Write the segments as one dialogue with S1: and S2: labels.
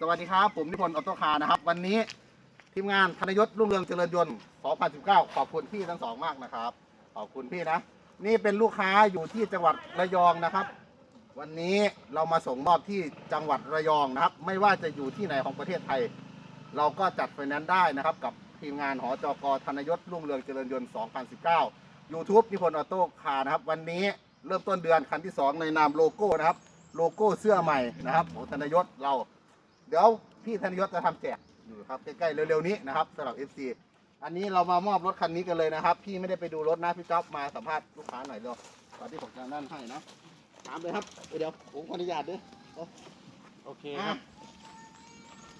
S1: สวัสดีครับผมนิพนธ์ออโต้คาร์นะครับ วันนี้ทีมงานธนยศรุ่งเรืองเจริญยนต์2019 ขอบคุณพี่ทั้งสองมากนะครับ ขอบคุณพี่นะ นี่เป็นลูกค้าอยู่ที่จังหวัดระยองนะครับ วันนี้เรามาส่งมอบที่จังหวัดระยองนะครับ ไม่ว่าจะอยู่ที่ไหนของประเทศไทย เราก็จัดไฟแนนซ์ได้นะครับ กับทีมงานหอจกธนยศรุ่งเรืองเจริญยนต์2019 YouTube นิพนธ์ออโต้คาร์นะครับ วันนี้เริ่มต้นเดือนคันที่ 2 ในนามโลโก้นะครับ โลโก้เสื้อใหม่นะครับของธนยศเรา ดี๋ยวพี่ธนยศจะทำแจกอยู่ครับใกล้ๆเร็วๆนี้นะครับสำหรับ FC อันนี้เรามามอบรถคันนี้กันเลยนะครับ พี่ไม่ได้ไปดูรถนะพี่จ๊อบมาสัมภาษณ์ลูกค้าหน่อยเร็วตอนที่ผมจะนั่นให้นะถามเลยครับเดี๋ยวผมขออนุญาตด้วย
S2: โอเค
S1: อะ
S2: ครับ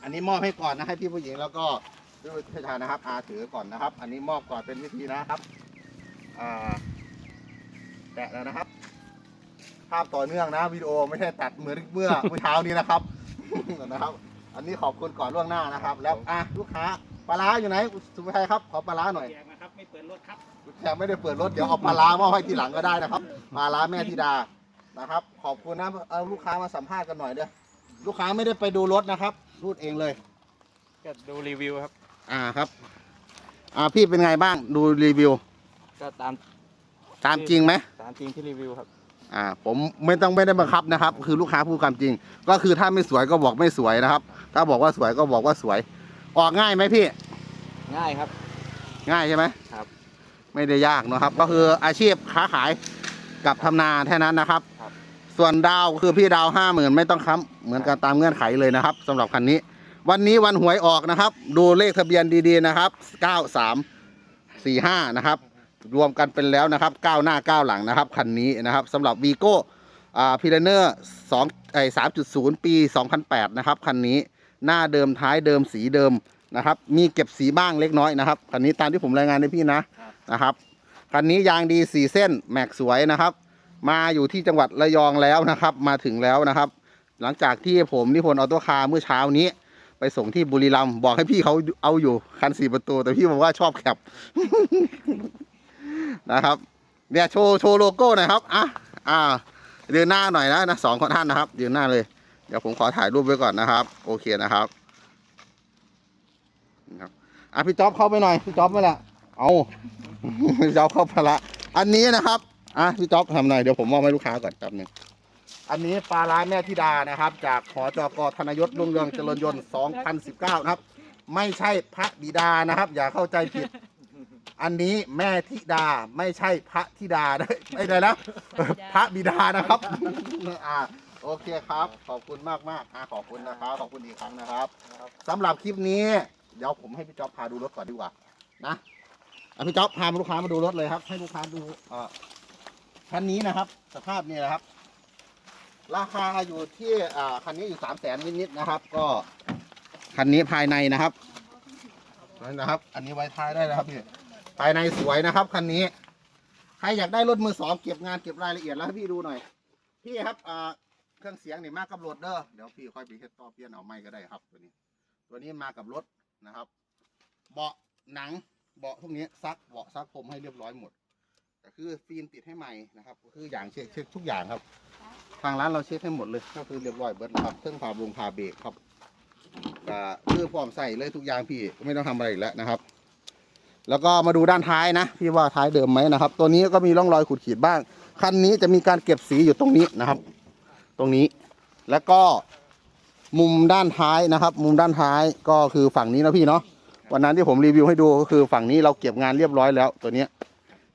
S1: อันนี้มอบให้ก่อนนะให้พี่ผู้หญิงแล้วก็พี่ผู้ชายนะครับอาถือก่อนนะครับ อันนี้มอบก่อนเป็นวิธีนะครับอ่าแตะแล้วนะครับ ภาพต่อเนื่องนะวิดีโอไม่ใช่ตัดเหมือนเมื่อเมื่อเช้านี้นะครับนะครับ อันนี้ขอบคุณก่อนล่วงหน้านะครับ แล้วอะลูกค้าปลาร้าอยู่ไหนสุภาชัยครับขอปลาร้าหน่อย
S2: แจกนะครับไม่เปิดรถครับ
S1: แขกไม่ได้เปิดรถเดี๋ยวเอาปลาร้ามอบให้ทีหลังก็ได้นะครับปลาร้าแม่ธิดานะครับ ขอบคุณนะเอาลูกค้ามาสัมภาษณ์กันหน่อยเด้อลูกค้าไม่ได้ไปดูรถนะครับพูดเองเลย
S2: ก็ดูรีวิวครับ
S1: อ่าครับ อ่าพี่เป็นไงบ้างดูรีวิว
S2: ก็ตาม
S1: ตามจริงไหม
S2: ตามจริงที่รีวิวครับ
S1: อ่าผมไม่ต้องไม่ได้บังคับนะครับ คือลูกค้าพูดความจริง ก็คือถ้าไม่สวยก็บอกไม่สวยนะครับ ถ้าบอกว่าสวยก็บอกว่าสวย ออกง่ายไหมพี่
S2: ง่ายครับ
S1: ง่ายใช่ไหม
S2: ครับ
S1: ไม่ได้ยากเนอะครับ ก็คืออาชีพค้าขายกับทำนาแค่นั้นนะครับ
S2: ครับ
S1: ส่วนดาวคือพี่ดาวห้าหมื่นไม่ต้องค้ำเหมือนกันตามเงื่อนไขเลยนะครับสำหรับคันนี้ วันนี้วันหวยออกนะครับ ดูเลขทะเบียนดีๆนะครับเก้าสามสี่ห้านะครับ รวมกันเป็นแล้วนะครับก้าวหน้าก้าวหลังนะครับคันนี้นะครับสำหรับวีโก้อ่าพีเรเนอร์สองไอสามจุดศูนย์ปีสองพันแปดนะครับคันนี้หน้าเดิมท้ายเดิมสีเดิมนะครับ มีเก็บสีบ้างเล็กน้อยนะครับคันนี้ตามที่ผมรายงานให้พี่นะนะครับคันนี้ยางดีสีเส้นแม็กสวยนะครับ มาอยู่ที่จังหวัดระยองแล้วนะครับ มาถึงแล้วนะครับ หลังจากที่ผมนิพนธ์ออโต้คาร์เมื่อเช้านี้ ไปส่งที่บุรีรัมย์บอกให้พี่เขาเอาอยู่คันสี่ประตู แต่พี่บอกว่าชอบแคป นะครับเนี่ยโชว์โชว์โลโก้หน่อยครับอะอ่ายืนหน้าหน่อยนะนะสองคนท่านนะครับยืนหน้าเลยเดี๋ยวผมขอถ่ายรูปไว้ก่อนนะครับ โอเคนะครับนะครับอะพี่จ๊อบเข้าไปหน่อยพี่จ๊อบไม่ละเอาพี่จ๊อบเข้าไปละอันนี้นะครับอะพี่จ๊อบทำหน่อยเดี๋ยวผมมอบให้ลูกค้าก่อนแป๊บหนึงอันนี้ปลาร้าแม่ธิดานะครับ จากหอจกธนยศรุ่งเรืองเจริญยนต์ 2019 นะครับ ไม่ใช่พระบิดานะครับ อย่าเข้าใจผิด อันนี้แม่ธิดาไม่ใช่พระธิดานะไม่ได้นะพระบิดานะครับอ่าโอเคครับ ขอบคุณมากมากๆอ่าขอบคุณนะครับขอบคุณอีกครั้งนะครับสำหรับคลิปนี้ เดี๋ยวผมให้พี่จ๊อบพาดูรถก่อนดีกว่านะอะพี่จ๊อบพาลูกค้ามาดูรถเลยครับ ให้ลูกค้าดูเอ่อคันนี้นะครับ สภาพนี่นะครับ ราคาอยู่ที่อ่าคันนี้อยู่สามแสนนิดๆนะครับ ก็คันนี้ภายในนะครับนี่นะครับ อันนี้ไว้ท้ายได้นะครับพี่ ภายในสวยนะครับคันนี้ ใครอยากได้รถมือสองเก็บงานเก็บรายละเอียดแล้วให้พี่ดูหน่อย พี่ครับอ่าเครื่องเสียงนี่มากับรถเด้อเดี๋ยวพี่ค่อยไปเฮ็ดต่อเปลี่ยนเอาไม่ก็ได้ครับตัวนี้ ตัวนี้มากับรถนะครับ เบาะหนังเบาะพวกนี้ซักเบาะซักผมให้เรียบร้อยหมดแต่คือฟิล์มติดให้ใหม่นะครับก็คืออย่างเช็คเช็คทุกอย่างครับ ทางร้านเราเช็คให้หมดเลยก็คือเรียบร้อยเบิดแล้วครับเครื่องพาบงพาเบรกครับก็คือพร้อมใส่เลยทุกอย่างพี่ไม่ต้องทำอะไรอีกแล้วนะครับ แล้วก็มาดูด้านท้ายนะพี่ว่าท้ายเดิมไหมนะครับ ตัวนี้ก็มีร่องรอยขูดขีดบ้าง คันนี้จะมีการเก็บสีอยู่ตรงนี้นะครับ ตรงนี้แล้วก็มุมด้านท้ายนะครับ มุมด้านท้ายก็คือฝั่งนี้นะพี่เนาะวันนั้นที่ผมรีวิวให้ดูก็คือฝั่งนี้เราเก็บงานเรียบร้อยแล้ว ตัวเนี้ย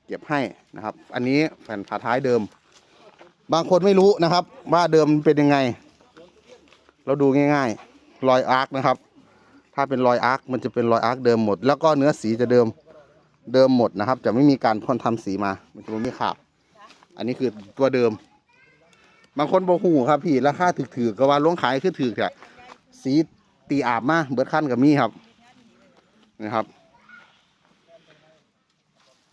S1: เก็บให้นะครับ อันนี้แผ่นฝาท้ายเดิม บางคนไม่รู้นะครับ ว่าเดิมเป็นยังไง เราดูง่าย ๆ รอยอาร์คนะครับ ถ้าเป็นรอยอาร์คมันจะเป็นรอยอาร์คเดิมหมด แล้วก็เนื้อสีจะเดิมเดิมหมดนะครับ จะไม่มีการพ่นทำสีมา มันจะไม่ขาดอันนี้คือตัวเดิม บางคนบอกหูครับพี่ราคาถือๆก็ว่าล้วงขายคือถือแค่สีตีอาบมาเบิดขั้นกับมีครับนะครับ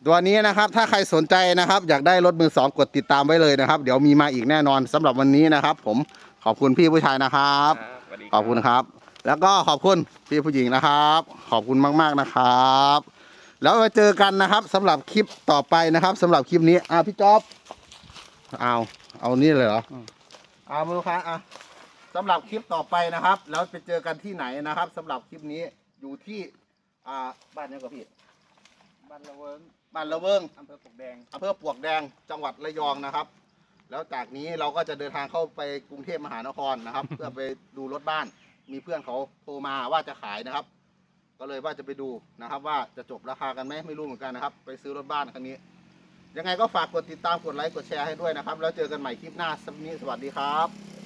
S1: ตัวนี้นะครับ ถ้าใครสนใจนะครับ อยากได้รถมือสองกดติดตามไว้เลยนะครับ เดี๋ยวมีมาอีกแน่นอนสำหรับวันนี้นะครับ ผมขอบคุณพี่ผู้ชายนะครับ
S2: สวัสดี
S1: ขอบคุณครับ แล้วก็ขอบคุณพี่ผู้หญิงนะครับ ขอบคุณมากๆนะครับ แล้วมาเจอกันนะครับสำหรับคลิปต่อไปนะครับสำหรับคลิปนี้อ่าพี่จ๊อบเอาเอานี่เลยเหรอเอามาลูกค้าอะสสำหรับคลิปต่อไปนะครับ แล้วไปเจอกันที่ไหนนะครับสำหรับคลิปนี้อยู่ที่อ่าบ้านนี้กับพี่
S2: บ้านละเวิง
S1: บ้านละเวิง
S2: อำเภอปลวกแดง
S1: อำเภอปลวกแดงจังหวัดระยองนะครับ แล้วจากนี้เราก็จะเดินทางเข้าไปกรุงเทพมหานครนะครับ เพื่อไปดูรถบ้าน มีเพื่อนเขาโทรมาว่าจะขายนะครับ ก็เลยว่าจะไปดูนะครับ ว่าจะจบราคากันไหมไม่รู้เหมือนกันนะครับ ไปซื้อรถบ้านคันนี้ ยังไงก็ฝากกดติดตามกดไลค์กดแชร์ให้ด้วยนะครับ แล้วเจอกันใหม่คลิปหน้าสวัสดีครับ